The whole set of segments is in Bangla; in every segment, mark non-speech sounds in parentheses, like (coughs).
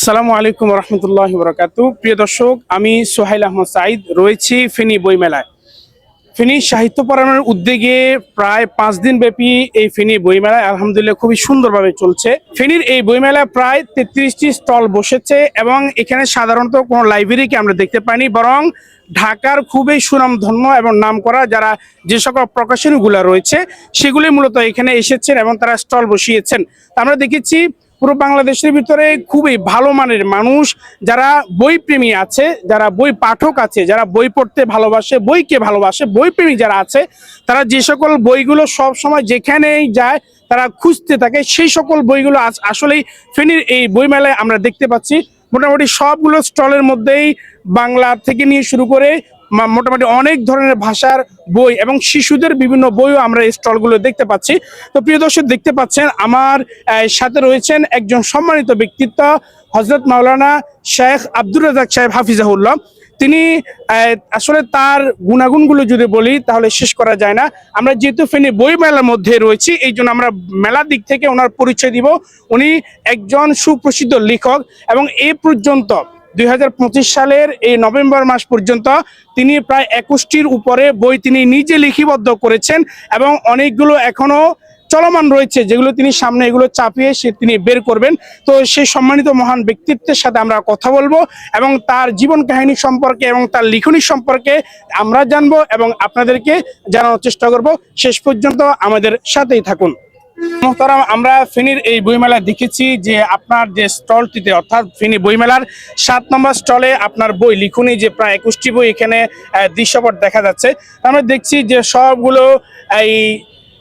আসসালামু আলাইকুম রহমতুল্লাহ বরকাত প্রিয় দর্শক, আমি সোহাইল আহমদ সাইদ রয়েছি ফেনী বইমেলায়। ফেনী সাহিত্য পড়ানোর উদ্যোগে প্রায় পাঁচ দিন ব্যাপী এই ফেনী বইমেলায় আলহামদুলিল্লাহ খুবই সুন্দরভাবে চলছে। ফেনীর এই বইমেলায় প্রায় তেত্রিশটি স্টল বসেছে এবং এখানে সাধারণত কোনো লাইব্রেরিকে আমরা দেখতে পাইনি, বরং ঢাকার খুবই সুনামধন্য এবং নামকরা যারা যে সকল প্রকাশনীগুলো রয়েছে সেগুলি মূলত এখানে এসেছেন এবং তারা স্টল বসিয়েছেন। আমরা দেখেছি পুরো বাংলাদেশের ভিতরে খুবই ভালো মানের মানুষ, যারা বই প্রেমী আছে, যারা বই পাঠক আছে, যারা বই পড়তে ভালোবাসে, বইকে ভালোবাসে, বই প্রেমী যারা আছে, তারা যে সকল বইগুলো সব সময় যেখানেই যায়, তারা খুঁজতে থাকে। সেই সকল বইগুলো আজ আসলেই ফেনীর এই বইমেলায় আমরা দেখতে পাচ্ছি। মোটামুটি সবগুলো স্টলের মধ্যেই বাংলা থেকে নিয়ে শুরু করে মোটামুটি অনেক ধরনের ভাষার বই এবং শিশুদের বিভিন্ন বইও আমরা এই স্টলগুলো দেখতে পাচ্ছি। তো প্রিয় দর্শক, দেখতে পাচ্ছেন আমার সাথে রয়েছেন একজন সম্মানিত ব্যক্তিত্ব হজরত মাওলানা শেখ আব্দুর রাজাক সাহেব হাফিজাহুল্লাহ। তিনি আসলে তার গুণাগুণগুলো যদি বলি, তাহলে শেষ করা যায় না। আমরা যেহেতু ফেনী বই মেলার মধ্যে রয়েছি, এই জন্য আমরা মেলার দিক থেকে ওনার পরিচয় দিব। উনি একজন সুপ্রসিদ্ধ লেখক এবং এ পর্যন্ত দুই হাজার পঁচিশ সালের এই নভেম্বর মাস পর্যন্ত তিনি প্রায় একুশটির উপরে বই তিনি নিজে লিখিবদ্ধ করেছেন এবং অনেকগুলো এখনও চলমান রয়েছে, যেগুলো তিনি সামনে এগুলো চাপিয়ে সে তিনি বের করবেন। তো সেই সম্মানিত মহান ব্যক্তিত্বের সাথে আমরা কথা বলব এবং তার জীবন কাহিনী সম্পর্কে এবং তার লিখনী সম্পর্কে আমরা জানব এবং আপনাদেরকে জানানোর চেষ্টা করব। শেষ পর্যন্ত আমাদের সাথেই থাকুন। মোহতারাম আমরা ফেনীর এই বইমেলা দেখেছি যে আপনার যে স্টলটিতে, অর্থাৎ ফেনী বইমেলার সাত নম্বর স্টলে আপনার বই লিখুনি যে প্রায় একুশটি বই এখানে দৃশ্যপট দেখা যাচ্ছে। আমরা দেখছি যে সবগুলো এই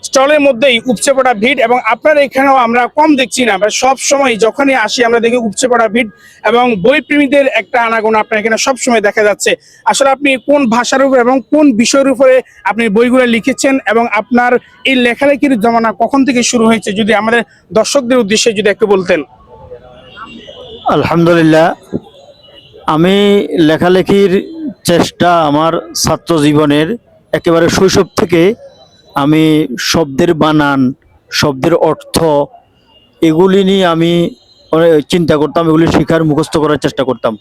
স্টলের মধ্যেই উপচে পড়া ভিড় এবং আপনার এখানেও আমরা কম দেখছি না, আমরা সব সময় যখনই আসি আমরা দেখি উপচে পড়া ভিড় এবং বই প্রেমীদের একটা আনাগোনা আপনার এখানে সব সময় দেখা যাচ্ছে। আসলে আপনি কোন ভাষার উপর এবং কোন বিষয়ের উপরে আপনি বইগুলো লিখেছেন এবং আপনার এই লেখালেখির জমানা কখন থেকে শুরু হয়েছে, যদি আমাদের দর্শকদের উদ্দেশ্যে যদি একটু বলতেন। আলহামদুলিল্লাহ, আমি লেখালেখির চেষ্টা আমার ছাত্র জীবনের একেবারে শৈশব থেকে আমি শব্দের বানান, শব্দের অর্থ, এগুলি নিয়ে আমি চিন্তা করতাম, এগুলি শেখার মুখস্থ করার চেষ্টা করতাম।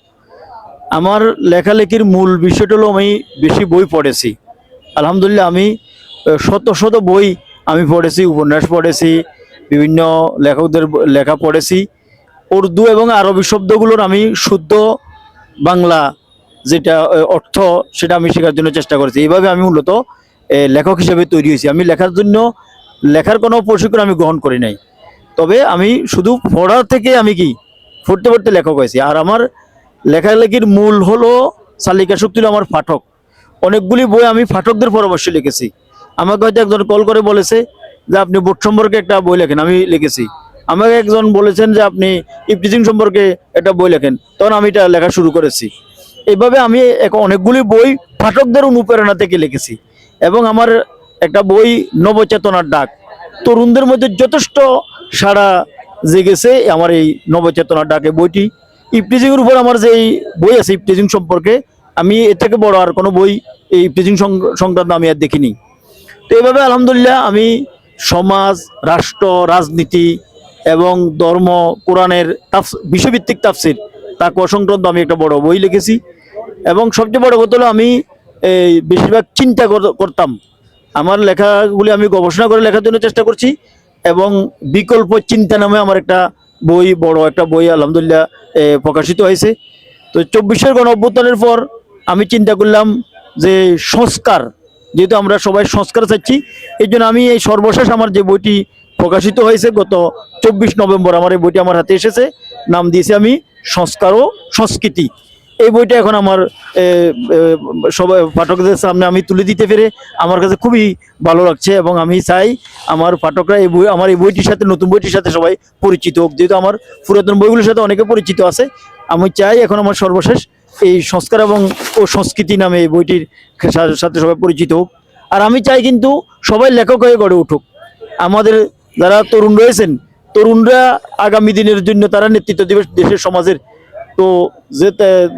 আমার লেখালেখির মূল বিষয়টা হলো, আমি বেশি বই পড়েছি। আলহামদুলিল্লাহ, আমি শত শত বই আমি পড়েছি, উপন্যাস পড়েছি, বিভিন্ন লেখকদের লেখা পড়েছি। উর্দু এবং আরবি শব্দগুলোর আমি শুদ্ধ বাংলা যেটা অর্থ, সেটা আমি শেখার জন্য চেষ্টা করেছি। এইভাবে আমি মূলত লেখক হিসেবে তৈরি হয়েছি। আমি লেখার জন্য, লেখার কোনো প্রশিক্ষণ আমি গ্রহণ করি নাই। তবে আমি শুধু পড়ার থেকে আমি কি, পড়তে পড়তে লেখক হয়েছি। আর আমার লেখালেখির মূল হলো চালিকা শক্তি আমার পাঠক। অনেকগুলি বই আমি পাঠকদের পরামর্শ লিখেছি। আমাকে হয়তো একজন কল করে বলেছে যে আপনি বোর্ড সম্পর্কে একটা বই লেখেন, আমি লিখেছি। আমাকে একজন বলেছেন যে আপনি ইফটিজিং সম্পর্কে একটা বই লেখেন। তখন আমি এটা লেখা শুরু করেছি। এইভাবে আমি অনেকগুলি বই পাঠকদের অনুপ্রেরণা থেকে লিখেছি। এবং আমার একটা বই নবচেতনার ডাক। তরুণদের মধ্যে যথেষ্ট সাড়া জেগেছে আমার এই নবচেতনার ডাকে বইটি। ইফটিজিং এর উপর আমার যে এই বই আছে ইফটিজিং সম্পর্কে, আমি এর থেকে বড় আর কোনো বই এই ইফটিজিং সং- সংক্রান্ত আমি আর দেখিনি। তো এইভাবে আলহামদুলিল্লাহ আমি সমাজ, রাষ্ট্র, রাজনীতি এবং ধর্ম, কোরআনের তাফস- বিষয়ভিত্তিক তাফসির, তাকে সংক্রান্ত আমি একটা বড় বই লিখেছি। এবং সবচেয়ে বড় কথা হলো আমি এই বেশিরভাগ চিন্তা কর- করতাম। আমার লেখাগুলি আমি গবেষণা করে লেখার জন্য চেষ্টা করছি এবং বিকল্প চিন্তা নামে আমার একটা বই, বড় একটা বই আলহামদুলিল্লাহ প্রকাশিত হয়েছে। তো চব্বিশের গণ অভ্যুত্থানের পর আমি চিন্তা করলাম যে সংস্কার, যেহেতু আমরা সবাই সংস্কার চাচ্ছি, এই জন্য আমি এই সর্বশেষ আমার যে বইটি প্রকাশিত হয়েছে গত চব্বিশ নভেম্বর, আমার এই বইটি আমার হাতে এসেছে। নাম দিয়েছি আমি সংস্কার ও সংস্কৃতি। এই বইটা এখন আমার সবাই পাঠকদের সামনে আমি তুলে দিতে পেরে আমার কাছে খুবই ভালো লাগছে এবং আমি চাই আমার পাঠকরা এই বই, আমার এই বইটির সাথে, নতুন বইটির সাথে সবাই পরিচিত হোক। যেহেতু আমার পুরাতন বইগুলোর সাথে অনেকে পরিচিত আছে, আমি চাই এখন আমার সর্বশেষ এই সংস্কার এবং ও সংস্কৃতি নামে এই বইটির সাথে সবাই পরিচিত হোক। আর আমি চাই কিন্তু সবাই লেখক হয়ে গড়ে উঠুক। আমাদের যারা তরুণ রয়েছেন, তরুণরা আগামী দিনের জন্য তারা নেতৃত্ব দিবে দেশের সমাজের তো যে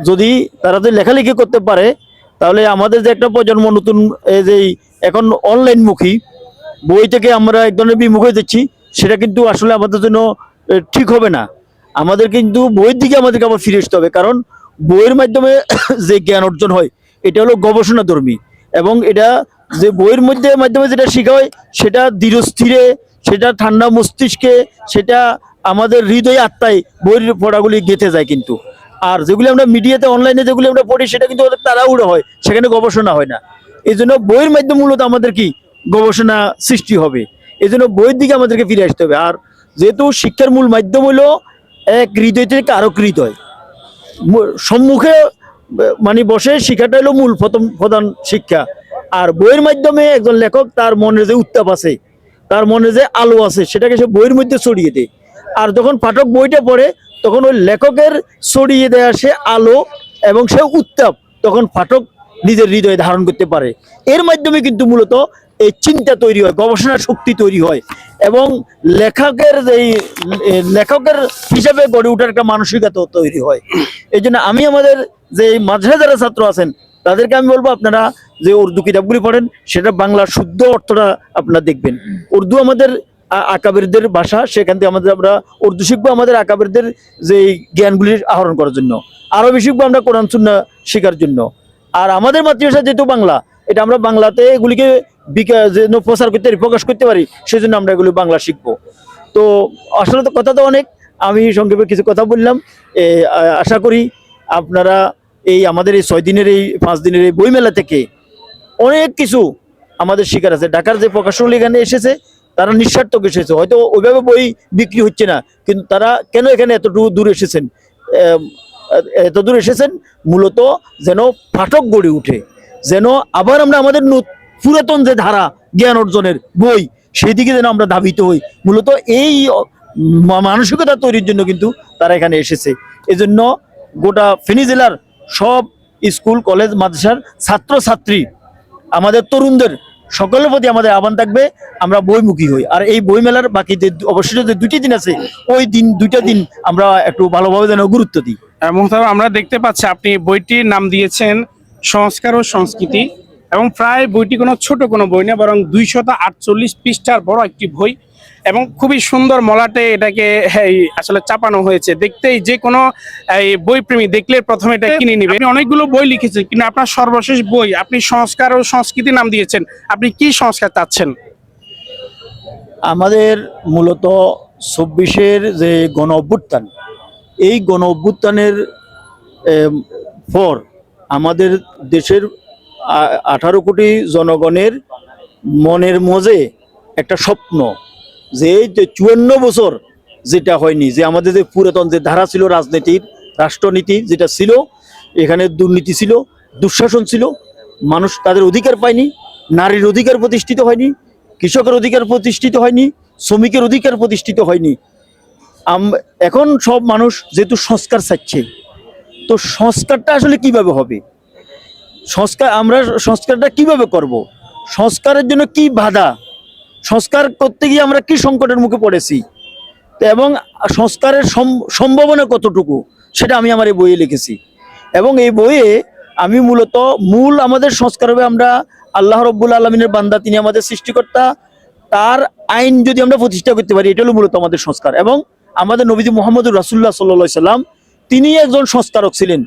যদি তারা যদি লেখালেখি করতে পারে, তাহলে আমাদের যে একটা প্রজন্ম নতুন, এই যে এখন অনলাইনমুখী বই থেকে আমরা এক ধরনের বিমুখ হয়ে যাচ্ছি, সেটা কিন্তু আসলে আমাদের জন্য ঠিক হবে না। আমাদের কিন্তু বইয়ের দিকে আমাদেরকে আবার ফিরে আসতে হবে, কারণ বইয়ের মাধ্যমে (coughs) যে জ্ঞান অর্জন হয়, এটা হলো গবেষণা ধর্মী। এবং এটা যে বইয়ের মধ্যে, মাধ্যমে যেটা শেখা হয়, সেটা দৃঢ়স্থিরে সেটা ঠান্ডা মস্তিষ্কে, সেটা আমাদের হৃদয় আত্মায় বইয়ের পড়াগুলি গেঁথে যায় কিন্তু। আর যেগুলি আমরা মিডিয়াতে, অনলাইনে যেগুলি আমরা পড়ি, সেটা কিন্তু তাড়াহুড়ো হয়, সেখানে গবেষণা হয় না। এই জন্য বইয়ের মাধ্যমে মূলত আমাদের কি? গবেষণা সৃষ্টি হবে। এই জন্য বইয়ের দিকে আমাদেরকে ফিরে আসতে হবে। আর যেহেতু শিক্ষার মূল মাধ্যম হলো এক হৃদয় থেকে আরও হৃদয়। সম্মুখে মানে বসে শিক্ষাটা হলো মূল, প্রথম, প্রধান শিক্ষা। আর বইয়ের মাধ্যমে একজন লেখক তার মনে যে উত্তাপ আছে, তার মনে যে আলো আছে, সেটাকে সে বইয়ের মধ্যে ছড়িয়ে দেয়। আর যখন পাঠক বইটা পড়ে তখন ওই লেখকের ছড়িয়ে দেয়া সে আলো এবং সে উত্তাপ তখন পাঠক নিজের হৃদয়ে ধারণ করতে পারে। এর মাধ্যমে কিন্তু মূলত এই চিন্তা তৈরি হয় গবেষণা শক্তি তৈরি হয় এবং লেখকের যেই এ, লেখকের হিসাবে গড়ে ওঠার একটা মানসিকতা তৈরি হয়। এই জন্য আমি আমাদের যে মাঝে যারা ছাত্র আছেন তাদেরকে আমি বলব আপনারা যে উর্দু কিতাবগুলি পড়েন সেটা বাংলার শুদ্ধ অর্থটা আপনারা দেখবেন। উর্দু আমাদের আকাবেরদের ভাষা সেখান থেকে আমাদের আমরা উর্দু শিখব আমাদের আকাবেরদের যে জ্ঞানগুলি আহরণ করার জন্য। আরবি শিখব আমরা কোরআন, সুন্না শেখার জন্য। আর আমাদের মাতৃভাষা যেহেতু বাংলা, এটা আমরা বাংলাতে এগুলিকে যেন প্রচার করতে পারি, প্রকাশ করতে পারি সেই জন্য আমরা এগুলি বাংলা শিখব। তো আসলে তো কথা তো অনেক, আমি সংক্ষেপে কিছু কথা বললাম। আশা করি আপনারা এই আমাদের এই ছয় দিনের এই, পাঁচ দিনের এই বইমেলা থেকে অনেক কিছু আমাদের শিকার আছে। ঢাকার যে প্রকাশনী এখানে এসেছে তারা নিঃস্বার্থক এসেছে হয়তো ওইভাবে বই বিক্রি হচ্ছে না, কিন্তু তারা কেন এখানে এতটুকু দূর এসেছেন? এত দূর এসেছেন? মূলত যেন পাঠক গড়ে উঠে যেন আবার আমরা আমাদের পুরাতন যে ধারা, জ্ঞান অর্জনের বই সেই দিকে যেন আমরা ধাবিত হই। মূলত এই মানসিকতা তৈরির জন্য কিন্তু তারা এখানে এসেছে। এজন্য গোটা ফেনী জেলার সব স্কুল, কলেজ, মাদ্রাসার ছাত্র ছাত্রী আমাদের তরুণদের সকলের প্রতি আমাদের আহ্বান থাকবে, আমরা বইমুখী হই। আর এই বই মেলার বাকি যে অবশ্যই যে দুটি দিন আছে, ওই দিন, দুইটা দিন আমরা একটু ভালোভাবে যেন গুরুত্ব দিই। এবং আমরা দেখতে পাচ্ছি আপনি বইটির নাম দিয়েছেন সংস্কার ও সংস্কৃতি এবং প্রায় বইটি কোনো ছোট কোনো বই না, বরং দুইশত আটচল্লিশ পৃষ্ঠার বড় একটি বই। এবং খুবই সুন্দর মলাটে এটাকে আসলে চাপানো হয়েছে। দেখতেই যে কোনো এই, বই প্রেমী দেখলে প্রথমে এটা কিনে নিবে। আপনি অনেকগুলো বই লিখেছেন কিন্তু আপনার সর্বশেষ বই আপনি সংস্কার ও সংস্কৃতি নাম দিয়েছেন। আপনি কি সংস্কার চাচ্ছেন? আমাদের মূলত চব্বিশের যে গণ অভ্যুত্থান এই গণ অভ্যুত্থানের পর আমাদের দেশের আঠারো কোটি জনগণের মনের মজে একটা স্বপ্ন যে এই যে চুয়ান্ন বছর যেটা হয়নি, যে আমাদের যে পুরাতন যে ধারা ছিল রাজনীতির, রাষ্ট্রনীতি যেটা ছিল, এখানে দুর্নীতি ছিল, দুঃশাসন ছিল, মানুষ তাদের অধিকার পায়নি, নারীর অধিকার প্রতিষ্ঠিত হয়নি, কৃষকের অধিকার প্রতিষ্ঠিত হয়নি, শ্রমিকের অধিকার প্রতিষ্ঠিত হয়নি। এখন সব মানুষ যেহেতু সংস্কার চাচ্ছে, তো সংস্কারটা আসলে কীভাবে হবে? সংস্কার, আমরা সংস্কারটা কীভাবে করব? সংস্কারের জন্য কি বাধা? সংস্কার করতে গিয়ে আমরা কি সংকটের মুখে পড়েছি? এবং সংস্কারের সম্ভাবনা কতটুকু? সেটা আমি আমার এই বইয়ে লিখেছি। এবং এই বইয়ে আমি মূলত, মূল আমাদের সংস্কার হবে আমরা আল্লাহ রব্বুল আলমিনের বান্দা, তিনি আমাদের সৃষ্টিকর্তা। তার আইন যদি আমরা প্রতিষ্ঠা করতে পারি এটা হলো মূলত আমাদের সংস্কার। এবং আমাদের নবীজি মোহাম্মদুর রাসুল্লাহ সাল্লা সাল্লাম তিনি একজন সংস্কারক ছিলেন।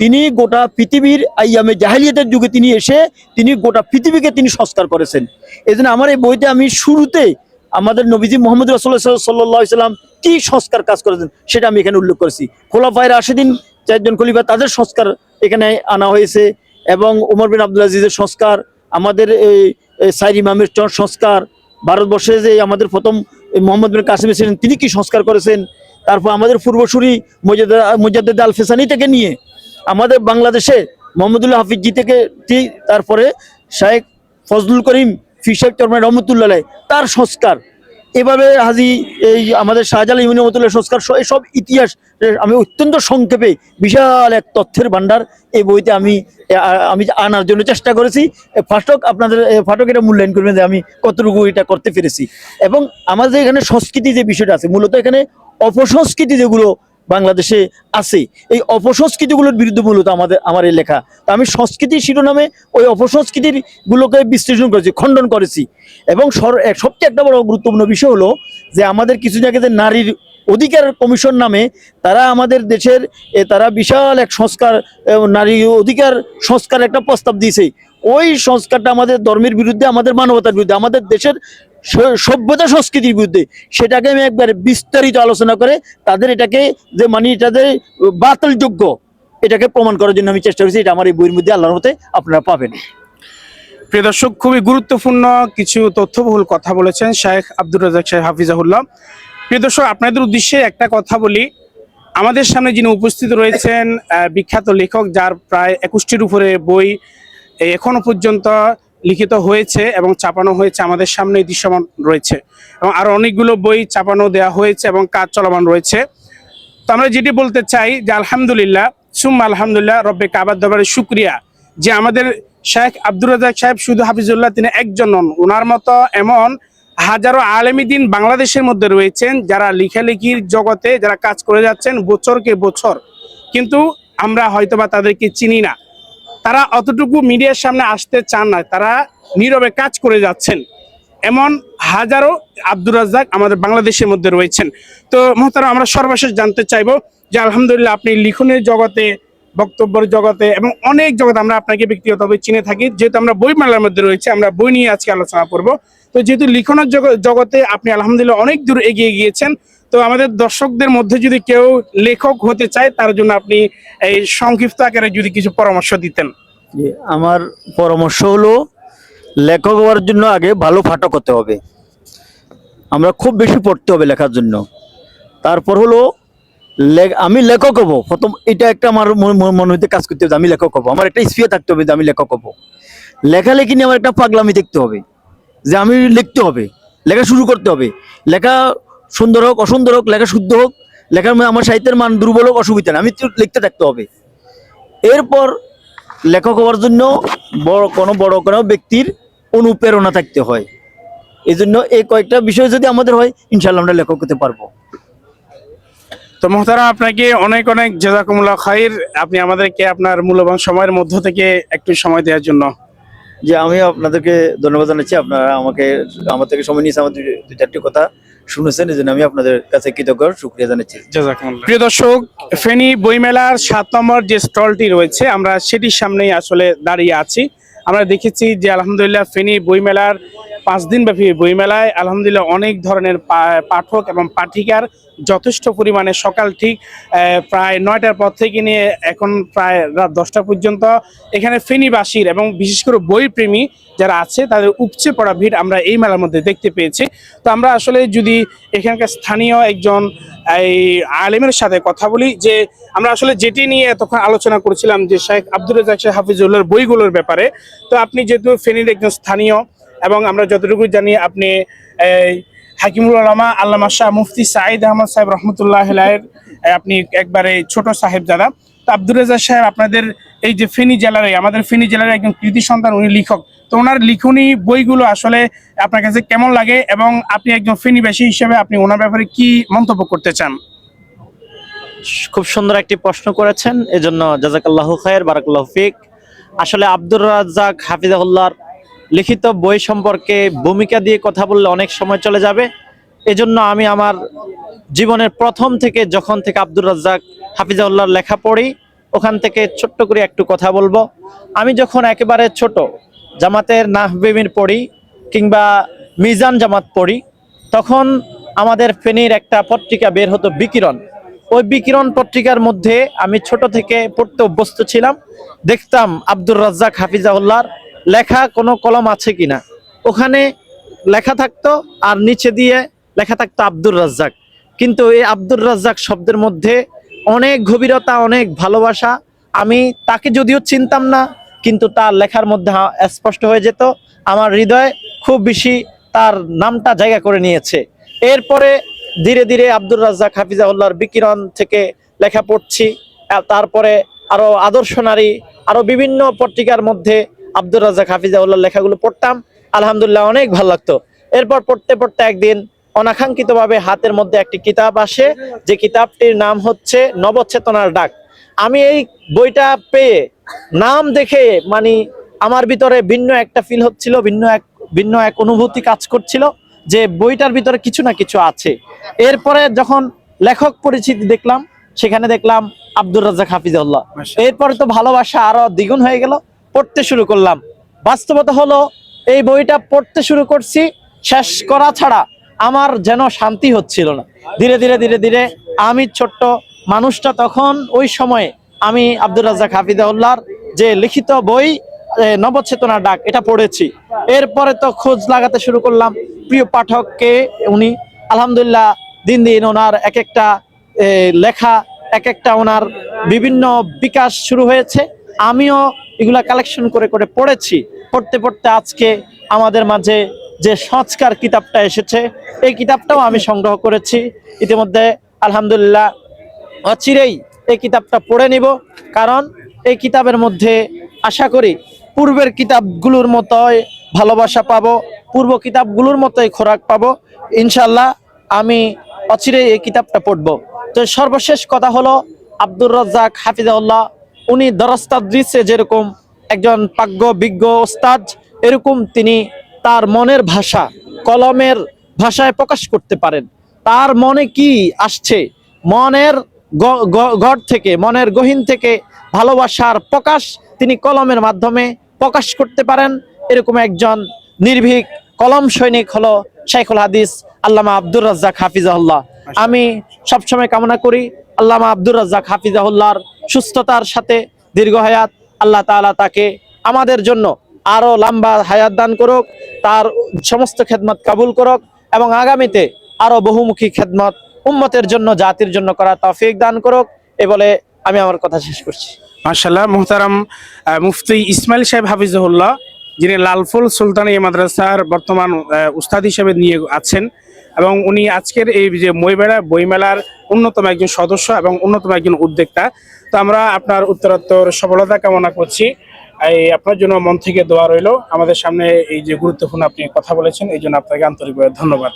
তিনি গোটা পৃথিবীর আইয়ামে জাহালিয়াতের যুগে তিনি এসে তিনি গোটা পৃথিবীকে তিনি সংস্কার করেছেন। এই আমার এই বইতে আমি শুরুতে আমাদের নবীজি মোহাম্মদ রাসুল্লাহ সাল্লাহ সাল্লাম কি সংস্কার কাজ করেছেন সেটা আমি এখানে উল্লেখ করেছি। খোলাফায়ের আশেদিন চারজন খলিফা তাদের সংস্কার এখানে আনা হয়েছে এবং ওমর বিন আব্দুল আজিজের সংস্কার, আমাদের এই সাইর ইমামের সংস্কার, ভারতবর্ষে যে আমাদের প্রথম মোহাম্মদ বিন কাসিম ছিলেন তিনি কি সংস্কার করেছেন, তারপর আমাদের পূর্বসূরি মজাদ আল ফেসানি থেকে নিয়ে আমাদের বাংলাদেশে মোহাম্মদুল্লাহ হাফিজি থেকে তারপরে শাহেখ ফজলুল করিম ফিসাব চরমান রহমতুল্লাহ তার সংস্কার। এভাবে হাজি এই আমাদের শাহজালাল ইমিনমতুল্লাহ সংস্কার সহ সব ইতিহাস, আমি অত্যন্ত সংক্ষেপে বিশাল এক তথ্যের ভান্ডার এই বইতে আমি আমি আনার জন্য চেষ্টা করেছি। ফাটক আপনাদের ফাটক এটা মূল্যায়ন করবেন যে আমি কতটুকু এটা করতে পেরেছি। এবং আমাদের এখানে সংস্কৃতি যে বিষয়টা আছে, মূলত এখানে অপসংস্কৃতি যেগুলো বাংলাদেশে আছে। এই অপসংস্কৃতিগুলোর বিরুদ্ধে মূলত আমাদের, আমার এই লেখা। আমি সংস্কৃতি শিরোনামে ওই অপসংস্কৃতির গুলোকে বিশ্লেষণ করেছি, খণ্ডন করেছি। এবং সবচেয়ে একটা বড় গুরুত্বপূর্ণ বিষয় হলো যে আমাদের কিছু জায়গায় যে নারীর অধিকার কমিশন নামে তারা আমাদের দেশের তারা বিশাল এক সংস্কার নারী অধিকার সংস্কার একটা প্রস্তাব দিয়েছে। ওই সংস্কারটা আমাদের ধর্মের বিরুদ্ধে, আমাদের মানবতার বিরুদ্ধে, আমাদের দেশের সভ্যতা সংস্কৃতির বিরুদ্ধে সেটাকে আমি একবার বিস্তারিত আলোচনা করে তাদের এটাকে যে মানে এটাদের বাতিলযোগ্য এটাকে প্রমাণ করার জন্য আমি চেষ্টা করেছি, এটা আমার এই বইয়ের মধ্যে আল্লাহর মতে আপনারা পাবেন। প্রিয় দর্শক, খুবই গুরুত্বপূর্ণ কিছু তথ্যবহুল কথা বলেছেন শাহেখ আব্দুর রাজাক শাহেখ হাফিজাহুল্লাহ। প্রিয় দর্শক, আপনাদের উদ্দেশ্যে একটা কথা বলি। আমাদের সামনে যিনি উপস্থিত রয়েছেন বিখ্যাত লেখক, যার প্রায় একুশটির উপরে বই এখনও পর্যন্ত লিখিত হয়েছে এবং চাপানো হয়েছে আমাদের সামনে দৃশ্যমান রয়েছে এবং আরও অনেকগুলো বই চাপানো দেওয়া হয়েছে এবং কাজ চলমান রয়েছে। তো আমরা যেটি বলতে চাই যে আলহামদুলিল্লাহ, সুম্মা আলহামদুলিল্লাহ, রব্বে কাবার দরবারে শুক্রিয়া যে আমাদের শেখ আব্দুর রাজাক সাহেব শুধু হাফিজুল্লাহ তিনি একজন নন ওনার মতো এমন হাজারো আলেমীদিন বাংলাদেশের মধ্যে রয়েছেন যারা লেখালেখির জগতে যারা কাজ করে যাচ্ছেন বছরকে বছর। কিন্তু আমরা হয়তোবা তাদেরকে চিনি না। তারা অতটুকু মিডিয়ার সামনে আসতে চান না, তারা নীরবে কাজ করে যাচ্ছেন। এমন হাজারো আব্দুর রাজ্জাক আমাদের বাংলাদেশের মধ্যে রয়েছেন। তো মহতারা আমরা সর্বশেষ জানতে চাইব যে আলহামদুলিল্লাহ আপনি লিখনের জগতে, বক্তব্যের জগতে এবং অনেক জগতে আমরা আপনাকে ব্যক্তিগতভাবে চিনে থাকি। যেহেতু আমরা বই মেলার মধ্যে রয়েছে, আমরা বই নিয়ে আজকে আলোচনা করব। তো যেহেতু লিখনের জগ- জগতে আপনি আলহামদুলিল্লাহ অনেক দূর এগিয়ে গিয়েছেন তো আমাদের দর্শকদের মধ্যে যদি কেউ লেখক হতে চায়, তার জন্য আপনি এই সংক্ষিপ্ত আকারে যদি কিছু পরামর্শ দিতেন। আমার পরামর্শ হলো, লেখক হওয়ার জন্য আগে ভালো পাঠক হতে হবে। আমরা খুব বেশি পড়তে হবে লেখার জন্য। তারপর হলো আমি লেখক হব। প্রথম এটা একটা আমার মনে হইতে কাজ করতে হবে আমি লেখক হব। আমার একটা স্পিয়া থাকতে হবে যে আমি লেখক হব। লেখালেখি নিয়ে আমার একটা পাগলামি দেখতে হবে। যে আমি লিখতে হবে। লেখা শুরু করতে হবে। লেখা সুন্দর হোক অসুন্দর হোক লেখা শুদ্ধ হোক লেখার মধ্যে আমার সাহিত্যের মান দুর্বল হোক অসুবিধা নেই। আমি তো লিখতে থাকতে হবে। এরপর লেখক হওয়ার জন্য বড় কোনো বড় কোনো ব্যক্তির অনুপ্রেরণা থাকতে হয়। এই জন্য এই কয়েকটা বিষয় যদি আমাদের হয় ইনশাল্লাহ আমরা লেখক হতে পারব। তো মোহতারাম আপনাকে অনেক অনেক জেজাকুমুল্লাহ খাইর। আপনি আমাদেরকে আপনার মূল্যবান সময়ের মধ্য থেকে একটু সময় দেওয়ার জন্য। যে আমি আপনাদেরকে ধন্যবাদ জানাচ্ছি। আপনারা আমাকে আমার থেকে সময় নিয়েছে আমার দুই চারটি কথা। শুনেছেন, এই আমি আপনাদের কাছে কৃতজ্ঞ, শুক্রিয়া জানাচ্ছি। প্রিয় দর্শক, ফেনী বইমেলার সাত নম্বর যে স্টলটি রয়েছে, আমরা সেটির সামনেই আসলে দাঁড়িয়ে আছি। আমরা দেখেছি যে, আলহামদুলিল্লাহ, ফেনী বইমেলার পাঁচ দিন ব্যাপী বইমেলায় আলহামদুলিল্লাহ অনেক ধরনের পাঠক এবং পাঠিকার যথেষ্ট পরিমাণে সকাল ঠিক প্রায় নয়টার পর থেকে নিয়ে এখন প্রায় রাত দশটা পর্যন্ত। এখানে ফেনীবাসীর এবং বিশেষ করে বই প্রেমী যারা আছে, তাদের উপচে পড়া ভিড় আমরা এই মেলার মধ্যে দেখতে পেয়েছি। তো আমরা আসলে যদি এখানকার স্থানীয় একজন, এই, আলেমের সাথে কথা বলি যে, আমরা আসলে যেটি নিয়ে এতক্ষণ আলোচনা করেছিলাম যে শেখ আব্দুর রাজাক শেখ হাফিজুল্লাহর বইগুলোর ব্যাপারে। তো আপনি যেহেতু ফেনীর একজন স্থানীয় এবং আমরা যতটুকু জানি আপনি হাকিমুল আলামা আল্লামা শাহ মুফতি সাঈদ আহমদ সাহেব রহমতুল্লাহ আপনি একবারে ছোট সাহেব দাদা তো আব্দুর রাজাক সাহেব, আপনাদের এই যে ফেনী জেলার আমাদের ফেনী জেলার একজন কৃতি সন্তান, উনি লেখক। তো ওনার লিখনী বইগুলো আসলে আপনার কাছে কেমন লাগে এবং আপনি একজন ফেনীবাসী হিসেবে আপনি ওনার ব্যাপারে কি মন্তব্য করতে চান? খুব সুন্দর একটি প্রশ্ন করেছেন। এজন্য জাজাকাল্লাহ খায়ের, বারাকাল্লাহ ফিক। আসলে আব্দুর রাজ্জাক হাফিজাহুল্লাহর লিখিত বই সম্পর্কে ভূমিকা দিয়ে কথা বললে অনেক সময় চলে যাবে। এজন্য আমি আমার জীবনের প্রথম থেকে যখন থেকে আব্দুর রাজ্জাক হাফিজাহুল্লাহর লেখা পড়ি, ওখান থেকে ছোট্ট করে একটু কথা বলব। আমি যখন একেবারে ছোট, জামাতের নাহবিমির পড়ি কিংবা মিজান জামাত পড়ি, তখন আমাদের ফেনীর একটা পত্রিকা বের হতো বিকিরণ। ওই বিকিরণ পত্রিকার মধ্যে আমি ছোট থেকে পড়তে অভ্যস্ত ছিলাম। দেখতাম আব্দুর রাজ্জাক হাফিজাউল্লাহর লেখা কোনো কলম আছে কিনা? ওখানে লেখা থাকতো আর নিচে দিয়ে লেখা থাকতো আব্দুর রাজ্জাক। কিন্তু এই আব্দুর রাজ্জাক শব্দের মধ্যে অনেক গভীরতা, অনেক ভালোবাসা আমি তাকে যদিও চিনতাম না, কিন্তু তার লেখার মধ্যে স্পষ্ট হয়ে যেত। আমার হৃদয়ে খুব বেশি তার নামটা জায়গা করে নিয়েছে। এরপরে ধীরে ধীরে আব্দুর রাজ্জাক হাফিজাউল্লাহর বিকিরণ থেকে লেখা পড়ছি। তারপরে আরও আদর্শ নারী, আরও বিভিন্ন পত্রিকার মধ্যে আব্দুর রাজ্জাক হাফিজাউল্লাহর লেখাগুলো পড়তাম। আলহামদুলিল্লাহ অনেক ভালো লাগতো। এরপর পড়তে পড়তে একদিন অনাকাঙ্ক্ষিতভাবে হাতের মধ্যে একটি কিতাব আসে। যে কিতাবটির নাম হচ্ছে নবচেতনার ডাক। আমি এই বইটা পেয়ে নাম দেখে মানে আমার ভিতরে ভিন্ন একটা ফিল হচ্ছিল ভিন্ন এক ভিন্ন এক অনুভূতি কাজ করছিল যে বইটার ভিতরে কিছু না কিছু আছে। এরপরে যখন লেখক পরিচিতি দেখলাম সেখানে দেখলাম আব্দুর রাজ্জাক হাফিজাউল্লাহ। মাশাআল্লাহ। এরপরে তো ভালোবাসা আরও দ্বিগুণ হয়ে গেল। পড়তে শুরু করলাম। বাস্তবতা হলো, এই বইটা পড়তে শুরু করছি, শেষ করা ছাড়া আমার যেন শান্তি হচ্ছিল না। ধীরে ধীরে ধীরে ধীরে আমি ছোট্ট মানুষটা তখন ওই সময়ে আমি আব্দুর রাজ্জাক হাফিজাউল্লাহর যে লিখিত বই নবচেতনা ডাক, এটা পড়েছি। এরপরে তো খোঁজ লাগাতে শুরু করলাম। প্রিয় পাঠককে উনি আলহামদুলিল্লাহ দিন দিন ওনার এক একটা লেখা, এক একটা ওনার বিভিন্ন বিকাশ শুরু হয়েছে। আমিও এগুলা কালেকশন করে করে পড়েছি। পড়তে পড়তে আজকে আমাদের মাঝে যে সংস্কার কিতাবটা এসেছে, এই কিতাবটাও আমি সংগ্রহ করেছি। ইতিমধ্যে আলহামদুলিল্লাহ অচিরেই এই কিতাবটা পড়ে নিব। কারণ এই কিতাবের মধ্যে আশা করি পূর্বের কিতাবগুলোর মতোই ভালোবাসা পাবো, পূর্ব কিতাবগুলোর মতোই খোরাক পাবো। ইনশাল্লাহ আমি অচিরেই এই কিতাবটা পড়ব। তো সর্বশেষ কথা হলো আব্দুর রাজ্জাক হাফিজাউল্লাহ উনি দরস্তাদ্রিসে যেরকম একজন পাগ্য, বিজ্ঞ ওস্তাদ, এরকম তিনি তার মনের ভাষা, কলমের ভাষায় প্রকাশ করতে পারেন। তার মনে কি আসছে? মনের ঘর থেকে, মনের গহীন থেকে ভালোবাসার প্রকাশ তিনি কলমের মাধ্যমে প্রকাশ করতে পারেন। এরকম একজন নির্ভীক কলম সৈনিক হলো শাইখুল হাদিস আল্লামা আব্দুর রাজ্জাক হাফিজাহুল্লাহ। আমি সবসময় কামনা করি আল্লামা আব্দুর রাজ্জাক হাফিজাহুল্লাহর সুস্থতার সাথে দীর্ঘ হায়াত আল্লাহ তাআলা তাকে আমাদের জন্য আরও লম্বা হায়াত দান করুক, তার সমস্ত খেদমত কাবুল করুক এবং আগামীতে আরও বহুমুখী খেদমত উম্মতের জন্য, জাতির জন্য করা তৌফিক দান করুক এ বলে আমি আমার কথা শেষ করছি। মাশাল্লাহ মুহতারাম মুফতি ইসমাইল সাহেব হাফিজুল্লাহ যিনি লালফুল সুলতানি মাদ্রাসার বর্তমান উস্তাদ হিসেবে নিয়ে আছেন এবং উনি আজকের এই যে বইমেলা, বইমেলার অন্যতম একজন সদস্য এবং অন্যতম একজন উদ্যোক্তা। তো আমরা আপনার উত্তরাত্তর সফলতা কামনা করছি। এই আপনার জন্য মন থেকে দোয়া রইল। আমাদের সামনে এই যে গুরুত্বপূর্ণ আপনি কথা বলেছেন, এই জন্য আপনাকে আন্তরিকভাবে ধন্যবাদ।